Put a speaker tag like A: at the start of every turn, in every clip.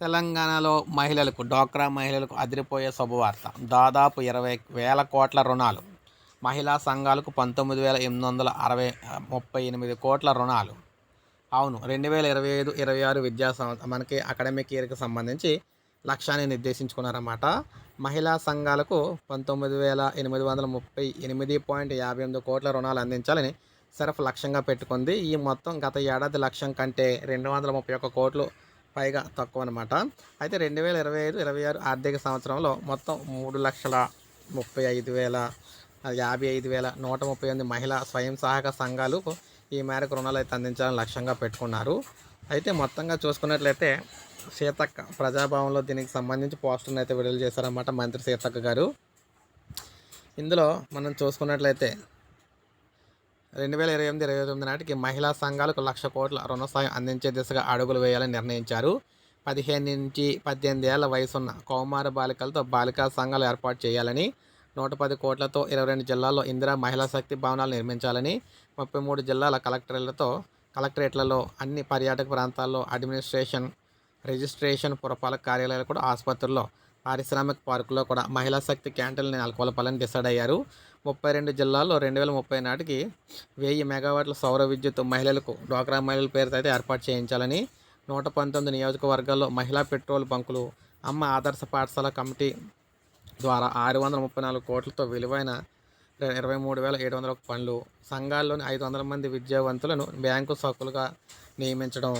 A: తెలంగాణలో మహిళలకు డ్వాక్రా మహిళలకు అదిరిపోయే శుభవార్త. దాదాపు ఇరవై వేల కోట్ల రుణాలు. మహిళా సంఘాలకు పంతొమ్మిది వేల ఎనిమిది వందల అరవై ముప్పై ఎనిమిది కోట్ల రుణాలు. అవును రెండు వేల ఇరవై ఐదు ఇరవై ఆరు విద్యా సంవత్సరం మనకి అకాడమిక్ ఇయర్కి సంబంధించి లక్ష్యాన్ని నిర్దేశించుకున్నారన్నమాట. మహిళా సంఘాలకు పంతొమ్మిది వేల ఎనిమిది వందల ముప్పై ఎనిమిది పాయింట్ యాభై ఎనిమిది కోట్ల రుణాలు అందించాలని సరఫ్ లక్ష్యంగా పెట్టుకుంది. ఈ మొత్తం గత ఏడాది లక్ష్యం కంటే రెండు వందల ముప్పై ఒక్క కోట్లు పైగా తక్కువ అనమాట అయితే రెండు వేల ఇరవై ఐదు ఇరవై ఆరు ఆర్థిక సంవత్సరంలో మొత్తం మూడు లక్షల ముప్పై ఐదు వేల యాభై ఐదు వేల నూట ముప్పై ఎనిమిది మహిళా స్వయం సహాయక సంఘాలు ఈ మేరకు రుణాలు అయితే అందించాలని లక్ష్యంగా పెట్టుకున్నారు. అయితే మొత్తంగా చూసుకున్నట్లయితే సీతక్క ప్రజాభవన్లో దీనికి సంబంధించి పోస్టర్ని అయితే విడుదల చేశారన్నమాట మంత్రి సీతక్క గారు. ఇందులో మనం చూసుకున్నట్లయితే రెండు వేల ఇరవై ఎనిమిది ఇరవై తొమ్మిది నాటికి మహిళా సంఘాలకు లక్ష కోట్ల రుణ సాయం అందించే దిశగా అడుగులు వేయాలని నిర్ణయించారు. పదిహేను నుంచి పద్దెనిమిది ఏళ్ళ వయసున్న కౌమార బాలికలతో బాలికా సంఘాలు ఏర్పాటు చేయాలని నూట పది కోట్లతో ఇరవై రెండు జిల్లాల్లో ఇందిరా మహిళా శక్తి భవనాలు నిర్మించాలని ముప్పై మూడు జిల్లాల కలెక్టర్లతో కలెక్టరేట్లలో అన్ని పర్యాటక ప్రాంతాల్లో అడ్మినిస్ట్రేషన్ రిజిస్ట్రేషన్ పురపాలక కార్యాలయాలు కూడా ఆసుపత్రుల్లో పారిశ్రామిక పార్కుల్లో కూడా మహిళా శక్తి క్యాంటీన్లు నెలకొల్పాలని డిసైడ్ అయ్యారు. ముప్పై రెండు జిల్లాల్లో రెండు వేల ముప్పై నాటికి వెయ్యి మెగావాట్ల సౌర విద్యుత్ మహిళలకు డ్వాక్రా మహిళల పేరుతో అయితే ఏర్పాటు చేయించాలని నూట పంతొమ్మిది నియోజకవర్గాల్లో మహిళా పెట్రోల్ బంకులు అమ్మ ఆదర్శ పాఠశాల కమిటీ ద్వారా ఆరు వందల ముప్పై నాలుగు కోట్లతో విలువైన ఇరవై మూడు వేల ఏడు వందల పనులు సంఘాల్లోని ఐదు వందల మంది విద్యావంతులను బ్యాంకు సక్కులుగా నియమించడం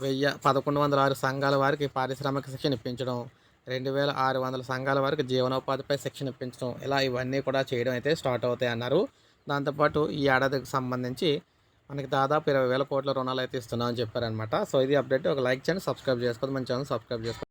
A: వెయ్యి పదకొండు వందల ఆరు సంఘాల వారికి పారిశ్రామిక శిక్షణ ఇప్పించడం రెండు వేల ఆరు వందల సంఘాల వరకు జీవనోపాధిపై శిక్షణ ఇప్పించడం. ఇలా ఇవన్నీ కూడా చేయడం అయితే స్టార్ట్ అవుతాయి అన్నారు. దాంతోపాటు ఈ ఏడాదికి సంబంధించి మనకి దాదాపు ఇరవై వేల కోట్ల రుణాలు అయితే ఇస్తున్నామని చెప్పారనమాట సో ఇది అప్డేట్. ఒక లైక్ చేయండి సబ్స్క్రైబ్ చేసుకోండి మన ఛానల్ సబ్స్క్రైబ్ చేసుకోండి.